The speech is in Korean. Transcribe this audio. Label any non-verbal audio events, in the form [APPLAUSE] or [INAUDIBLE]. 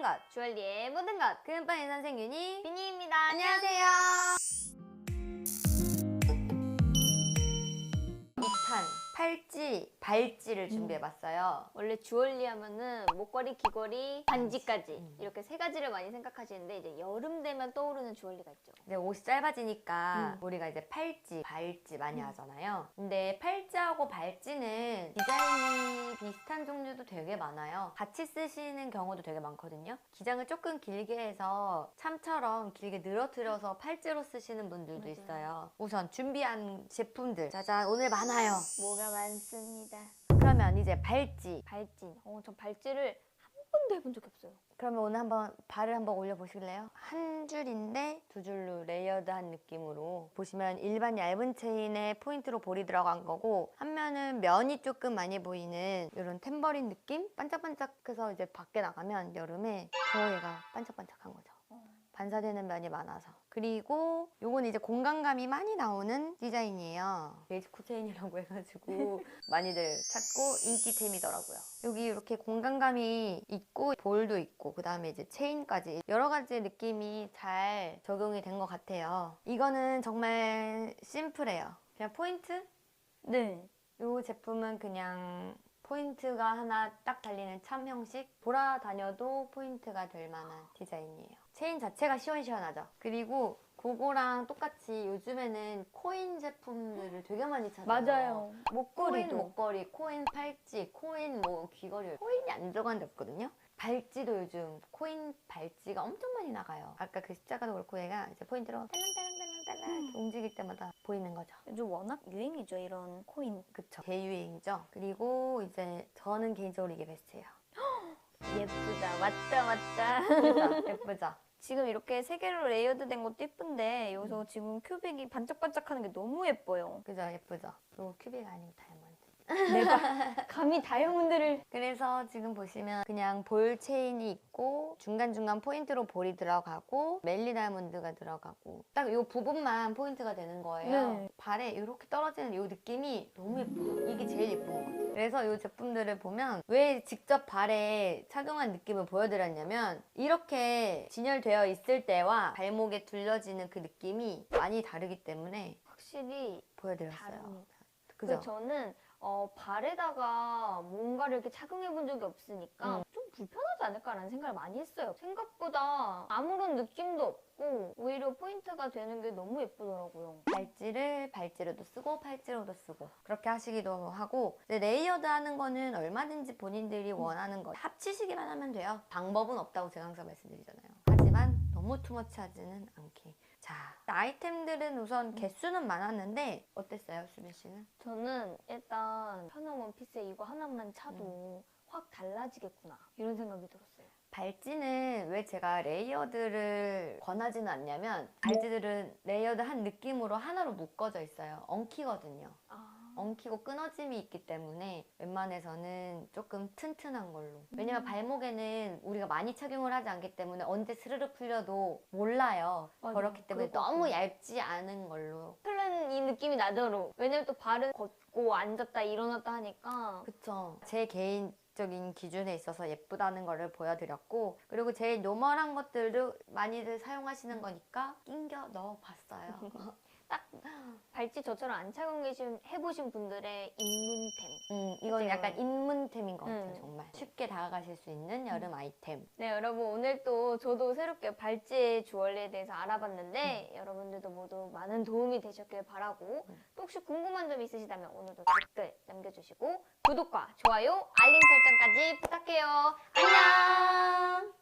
모든 것 주얼리의 모든 것. 금빠인 선생 윤이 비니입니다. 안녕하세요. 2탄 팔찌, 발찌를 준비해봤어요 원래 주얼리 하면은 목걸이, 귀걸이, 반지까지 음. 이렇게 세 가지를 많이 생각하시는데 이제 여름 되면 떠오르는 주얼리가 있죠. 근데 옷이 짧아지니까 음. 우리가 이제 팔찌, 발찌 많이 하잖아요. 근데 팔찌하고 발찌는 디자인이 비슷한 종류도 되게 많아요. 같이 쓰시는 경우도 되게 많거든요. 기장을 조금 길게 해서 참처럼 길게 늘어뜨려서 팔찌로 쓰시는 분들도 맞아요. 있어요. 우선 준비한 제품들 짜잔 오늘 많아요. 뭐가 많습니다. 그러면 이제 발찌. 발찌. 어, 저 발찌를 한 번도 해본 적이 없어요. 그러면 오늘 한번 발을 한번 올려보실래요? 한 줄인데 두 줄로 레이어드한 느낌으로 보시면 일반 얇은 체인에 포인트로 볼이 들어간 거고 한 면은 면이 조금 많이 보이는 이런 탬버린 느낌? 반짝반짝해서 이제 밖에 나가면 여름에 더 얘가 반짝반짝한 거죠. 반사되는 면이 많아서. 그리고 요건 이제 공간감이 많이 나오는 디자인이에요. 베이지 코 체인이라고 해가지고 [LAUGHS] 많이들 찾고 인기템이더라고요. 여기 이렇게 공간감이 있고 볼도 있고 그 다음에 이제 체인까지 여러 가지 느낌이 잘 적용이 된 것 같아요. 이거는 정말 심플해요. 그냥 포인트? 네. 이 제품은 그냥 포인트가 하나 딱 달리는 참 형식 돌아다녀도 포인트가 될 만한 디자인이에요. 체인 자체가 시원시원하죠. 그리고 그거랑 똑같이 요즘에는 코인 제품들을 되게 많이 찾아요. 맞아요. 코인 목걸이도. 목걸이, 코인 팔찌, 코인 뭐 귀걸이. 코인이 안 들어간 데 없거든요. 발찌도 요즘 코인 발찌가 엄청 많이 나가요. 아까 그 십자가도 그렇고 얘가 이제 포인트로 딸랑딸랑 딸랑딸랑 이렇게 움직일 때마다 보이는 거죠 요즘 워낙 유행이죠, 이런 코인. 그쵸 대유행이죠 그리고 이제 저는 개인적으로 이게 베스트예요 [GASPS] 예쁘다. 맞다, 맞다. 예쁘죠? [LAUGHS] 예쁘죠? 지금 이렇게 세 개로 레이어드 된 것도 예쁜데 여기서 지금 큐빅이 반짝반짝하는 게 너무 예뻐요. 그죠? 예쁘죠? 이거 큐빅 다이아몬드 내가 [LAUGHS] 감히 다이아몬드를 그래서 지금 보시면 그냥 볼 체인이 있고 중간중간 포인트로 볼이 들어가고 멜리 다이아몬드가 들어가고 딱 이 부분만 포인트가 되는 거예요 네. 발에 이렇게 떨어지는 이 느낌이 너무 예뻐요 이게 제일 예쁜 것 같아요 그래서 이 제품들을 보면 왜 직접 발에 착용한 느낌을 보여드렸냐면 이렇게 진열되어 있을 때와 발목에 둘러지는 그 느낌이 많이 다르기 때문에 확실히 보여드렸어요 다릅니다. 그죠? 그 저는 어, 발에다가 뭔가를 이렇게 착용해 본 적이 없으니까 음. 좀 불편하지 않을까라는 생각을 많이 했어요. 생각보다 아무런 느낌도 없고 오히려 포인트가 되는 게 너무 예쁘더라고요. 발찌를 발찌로도 쓰고 팔찌로도 쓰고 그렇게 하시기도 하고 근데 레이어드 하는 거는 얼마든지 본인들이 원하는 거 합치시기만 하면 돼요 방법은 없다고 제가 항상 말씀드리잖아요 하지만 너무 투머치 하지는 않게 자 아이템들은 우선 개수는 많았는데 어땠어요 수빈 씨는? 저는 일단 편한 원피스에 이거 하나만 차도 확 달라지겠구나 이런 생각이 들었어요. 발찌는 왜 제가 레이어드를 권하지는 않냐면 발찌들은 레이어드 한 느낌으로 하나로 묶어져 있어요. 엉키거든요. 아, 엉키고 끊어짐이 있기 때문에 웬만해서는 조금 튼튼한 걸로. 왜냐면 발목에는 우리가 많이 착용을 하지 않기 때문에 언제 스르르 풀려도 몰라요. 맞아요. 그렇기 때문에 너무. 얇지 않은 걸로. 플랜 이 느낌이 나더라고. 왜냐면 또 발은 걷고 앉았다 일어났다 하니까. 그쵸. 제 개인 적인 기준에 있어서 예쁘다는 거를 보여드렸고 그리고 제일 노멀한 것들도 많이들 사용하시는 거니까 낑겨 넣어봤어요. [LAUGHS] 딱 발찌 저처럼 안 착용해 해보신 분들의 입문템. 음, 이건. 약간 입문템인 것 같아요 음. 정말 쉽게 다가가실 수 있는 여름 아이템 네 여러분 오늘 또 저도 새롭게 발찌 주얼리에 대해서 알아봤는데 여러분들도 모두 많은 도움이 되셨길 바라고 음. 또 혹시 궁금한 점 있으시다면 오늘도 댓글 남겨주시고 구독과 좋아요 알림 설정까지 부탁해요 안녕